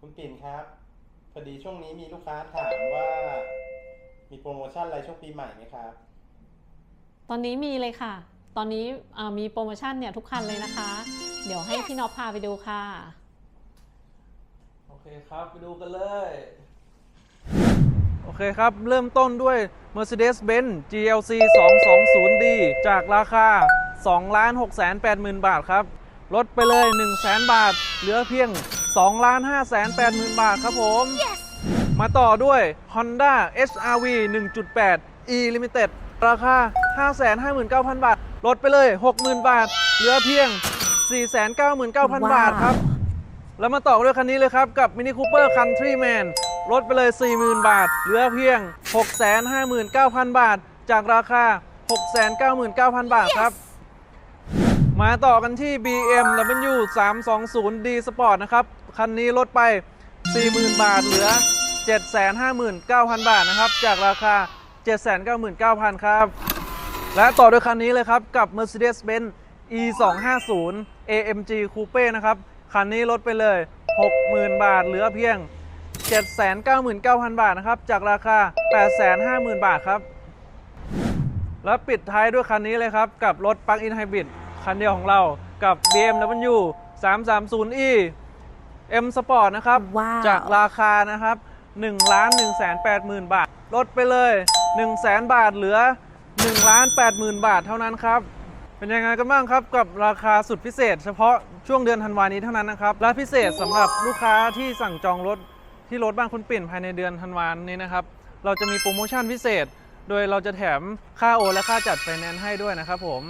คุณปิ่นครับ พอดีช่วงนี้มีลูกค้าถามว่า มีโปรโมชั่นอะไรช่วงปีใหม่ไหมครับ ตอนนี้มีเลยค่ะ ตอนนี้อ่ามีโปรโมชั่นเนี่ยทุกคันเลยนะคะ เดี๋ยวให้พี่น็อปพาไปดูค่ะ โอเคครับไปดูกันเลย โอเคครับ เริ่มต้นด้วย Mercedes-Benz GLC 220D จากราคา 2 6 8 0 0 0 0 บาทครับ ลดไปเลย 1 0 0 0 0 0 บาท เหลือเพียง 2 5 8 0 0 0 0 บาทครับผมมาต่อด้วย Honda HRV 1.8 E Limited ราคา 559,000 บาท ลดไปเลย 60,000 บาท เหลือเพียง 499,000 บาทครับ แล้วมาต่อด้วยคันนี้เลยครับ กับ Mini Cooper Countryman ลดไปเลย 40,000 บาท เหลือเพียง 659,000 บาท จากราคา 699,000 บาทครับ มาต่อกันที่ BMW 320D Sport นะครับ คันนี้ลดไป 40,000 บาทเหลือ 759,000 บาทนะครับ จากราคา 799,000 ครับ และต่อด้วยคันนี้เลยครับ กับ Mercedes-Benz E 2 5 0 AMG Coupe นะครับ คันนี้ลดไปเลย 60,000 บาทเหลือเพียง 799,000 บาทนะครับ จากราคา 850,000 บาทครับ แล้วปิดท้ายด้วยคันนี้เลยครับ กับรถ Plug-in Hybrid คันเดียวของเรากับ BMW 330e M Sport นะครับว้าวจากราคานะครับ1ล้าน1 8 0 0 0 0 บาท ลดไปเลย 1 0 0 0 0 0 บาทเหลือ1ล้าน8 0 0 0 0 บาทเท่านั้นครับ เป็นยังไงกันบ้างครับกับราคาสุดพิเศษ เฉพาะช่วงเดือนธันวานี้เท่านั้นนะครับ และพิเศษสำหรับลูกค้าที่สั่งจองรถที่รถบ้านคุณปิ่นภายในเดือนธันวานี้นะครับ เราจะมีโปรโมชั่นพิเศษ โดยเราจะแถมค่าโอนและค่าจัดไฟแนนซ์ให้ด้วยนะครับผม